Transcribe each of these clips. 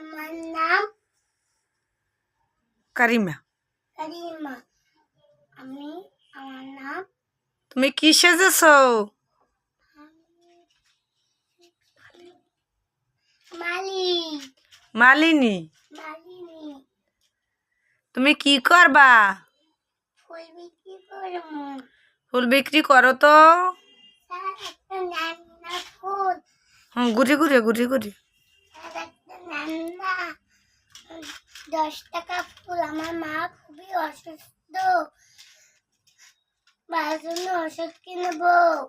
আমার নাম কারিমা কারিমা আমি আমার নাম তুমি কি সেজেছ? মালি। মালিনী। মালিনী। তুমি কি করবা? ফুল বিক্রি করব। ফুল বিক্রি করো তো। ফুল। হুম ঘুরে ঘুরে ঘুরে ঘুরে। দশ টাকা ফুল। আমার মা খুবই অসুস্থ। মার জন্য ওষুধ কিনবো।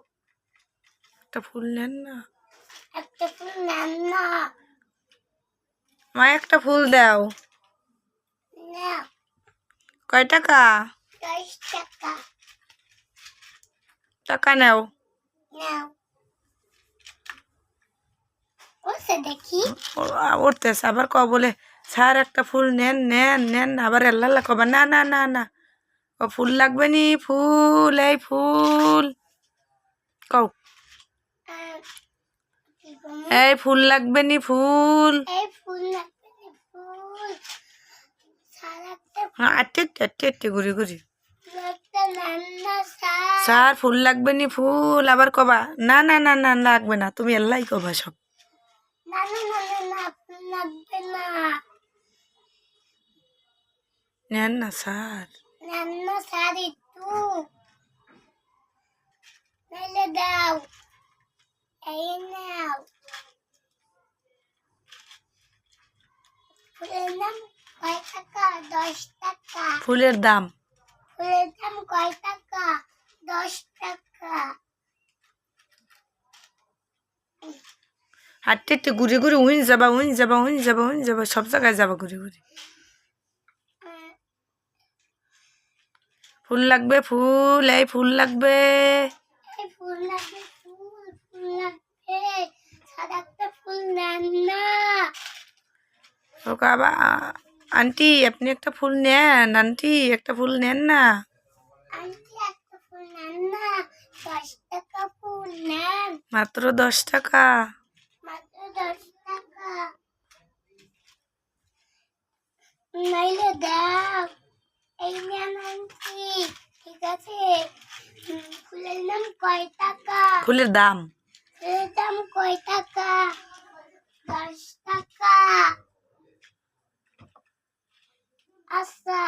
একটা ফুল নেন না? একটা ফুল নেন না। মা একটা ফুল দাও। না। কয় টাকা? দশ টাকা। টাকা নাও। নাও। ওসে দেখি। ও- আ- আবার ক বলে? স্যার একটা ফুল নেন নেন নেন। আবার এল্লা কবা না না না না। ও ফুল লাগবে নি? ফুল এই ফুল। কও। কি? এই ফুল লাগবে নি? ফুল। আটে আটে আটে ঘুরি ঘুরি। স্যার। ফুল লাগবে নি? ফুল। আবার কবা না না না না লাগবে না। তুমি এল্লাই কবা সব। না না না না লাগবে না। নেন না স্যার নান্না স্যার একটু নাইলে দাও এই নাও ফুলের দাম কয় টাকা দশ টাকা ফুলের দাম ফুলের দাম কয় টাকা দশ টাকা হাঁটতে ঘুরে ঘুরে উইন যাবা উইন যাবা উইন যাবা উইন যাবা সব জায়গায় যাবা ঘুরে ঘুরে। ফুল লাগবে ফুল এই ফুল লাগবে। ফুল লাগবে ফুল ফুল লাগবে। স্যার ফুল নেন না। ও কাবা আন্টি আপনি একটা ফুল নেন আন্টি একটা ফুল নেন না। মাত্র দশ টাকা মাত্র দশ টাকা নাইলে দাও এই নেন আন্টি ঠিক আছে ফুলের দাম? কয় টাকা ফুলের দাম দাম কয় টাকা? দশ টাকা। আচ্ছা।